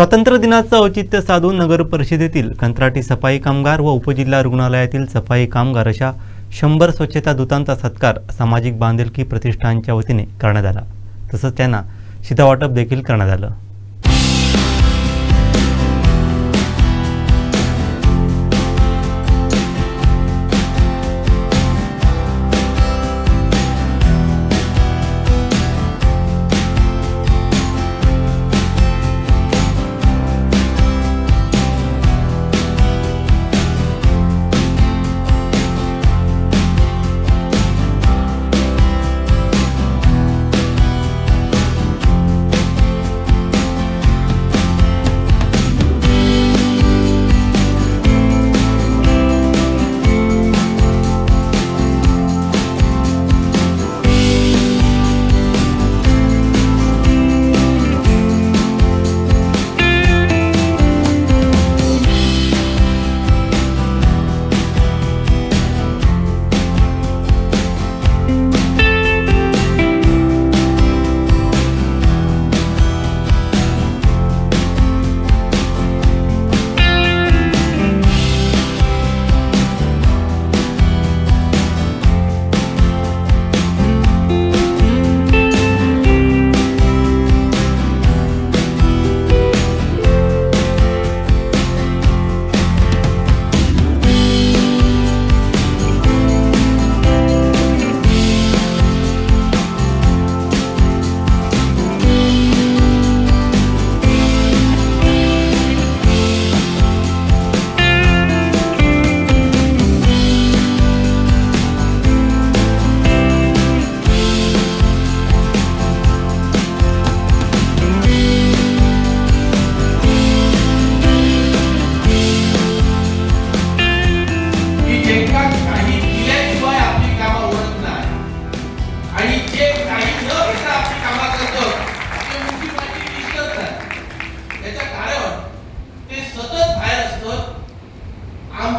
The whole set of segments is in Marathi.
स्वातंत्र्य दिनाचं औचित्य साधून नगर परिषदेतील कंत्राटी सफाई कामगार व उपजिल्हा रुग्णालयातील सफाई कामगार अशा शंभर स्वच्छता दूतांचा सत्कार सामाजिक बांधिलकी प्रतिष्ठानच्या वतीने करण्यात आला. तसंच त्यांना शिधावाटप देखील करण्यात आलं.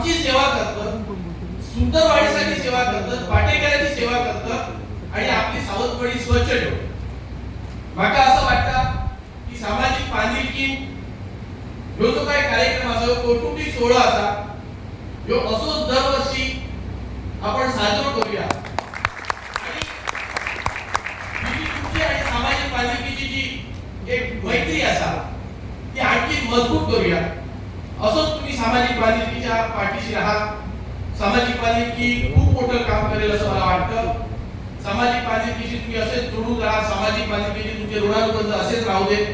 आमची सेवा करतं सुंदर वाढीसाठी सेवा करतं पाटेकरांची सेवा करतं आणि आपली सावधपणी स्वच्छ ठेवतं. माका असं वाटतं की सामाजिक बांधिलकी ह्यो जो काही कार्यक्रम असा कौटुंबिक सोहळा असा ह्यो असोच दरवर्षी आपण साजरो करूया. आणि सामाजिक बांधिलकीची जी एक मैत्री असा ती आणखी मजबूत करूया. असंच तुम्ही सामाजिक बांधिलकीच्या पाठीशी राहा. सामाजिक बांधिलकी खूप मोठं काम करेल असं मला वाटतं. सामाजिक बांधिलकीशी तुम्ही असेच जोडून राहा. सामाजिक बांधिलकीशी तुमचे ऋणानुबंध असेच राहू देत.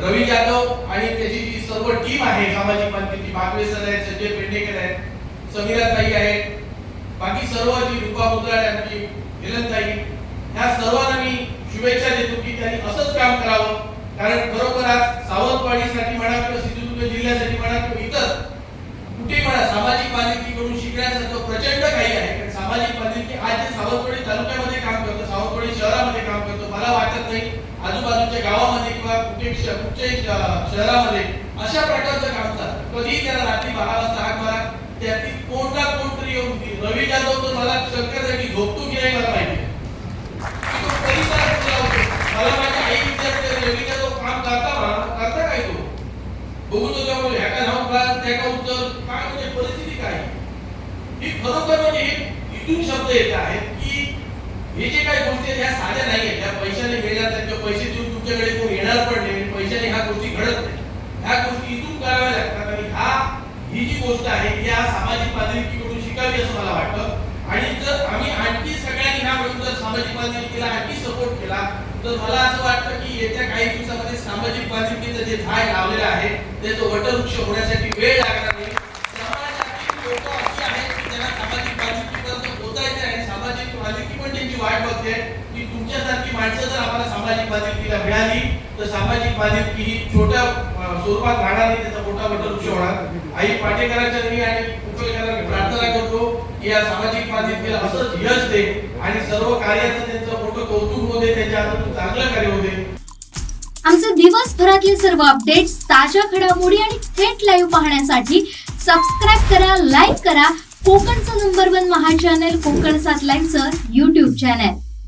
रवी जाधव आणि त्याची जी सर्व टीम आहे सामाजिक बांधिलकी बागवे सर आहेत संजय पेंडेकर आहेत समीरा ताई आहेत बाकी सर्व जी रुपा मुद्राळे आमची हेलनताई ह्या सर्वांना मी शुभेच्छा देतो की त्यांनी असंच काम करावं. कारण खरोखर आज सावंतवाडीसाठी म्हणा किंवा सिंधुदुर्ग जिल्ह्यासाठी म्हणा किंवा इतर कुठे म्हणा सामाजिक बांधिलकीकडून शिकण्यासारखं प्रचंड काही आहे पण सामाजिक बांधिलकी आज जे सावंतवाडी तालुक्यामध्ये काम करतं सावंतवाडी शहरामध्ये काम करतं मला वाटत नाही आजूबाजूच्या गावामध्ये कुठच्या कुठच्याही शहरामध्ये अशा प्रकारचं काम चालतं. कधीही त्याला रात्री बारा वाजता हाक बारा त्यातील कोण ना कोणतरी येऊन रवी जाधव तर मला शंकर आहे झोपतो की नाही मला माहिती मला माझ्या आई विचारते रवी जाधव काम करता म्हणा करता काय तो? बघू तो त्यामुळे ह्याका नाव का त्याका उत्तर काय म्हणजे परिस्थिती काय? ही खरोखर म्हणजे इथून शब्द येत आहेत की हे जे काही गोष्टी आहेत ह्या साध्या नाही आहेत त्या पैशाने घेणार तर पैसे देऊन तुमच्याकडे कोण येणार पण नाही. आणि ह्या गोष्टी घडत नाही. ह्या गोष्टी इथून कराव्या लागतात आणि हा ही जी गोष्ट आहे ती या सामाजिक बांधिलकीकडून शिकावी असं मला वाटतं. आणि जर आम्ही आणखी सगळ्यांनी ह्या मिळून जर सामाजिक बांधिलकीला आणखी सपोर्ट केला तर मला असं वाटतं की येत्या काही दिवसामध्ये सामाजिक बांधिलकीचं जे झाड लावलेलं आहे त्याचं वटवृक्ष होण्यासाठी वेळ लागणार मिळाली तर सामाजिक बांधिलकी ही छोट्या स्वरूपात राहणार नाही त्याचा मोठा मोठा वृक्ष होणार आई पाटेकरांच्या मी आणि कुंपलकरांना प्रार्थना करतो की या सामाजिक बांधिलकीला असंच यश दे आणि सर्व कार्याचं त्यांचं मोठं कौतुक होते त्याच्या हातून चांगलं कार्य होते आमचे दिवसभरातले सर्व अपडेट्स ताज्या घडामोडी आणि थेट लाईव्ह पाहण्यासाठी सबस्क्राईब करा लाईक करा. कोकणचं number one Maha channel Konkan सात लाईव्हचं युट्यूब चॅनल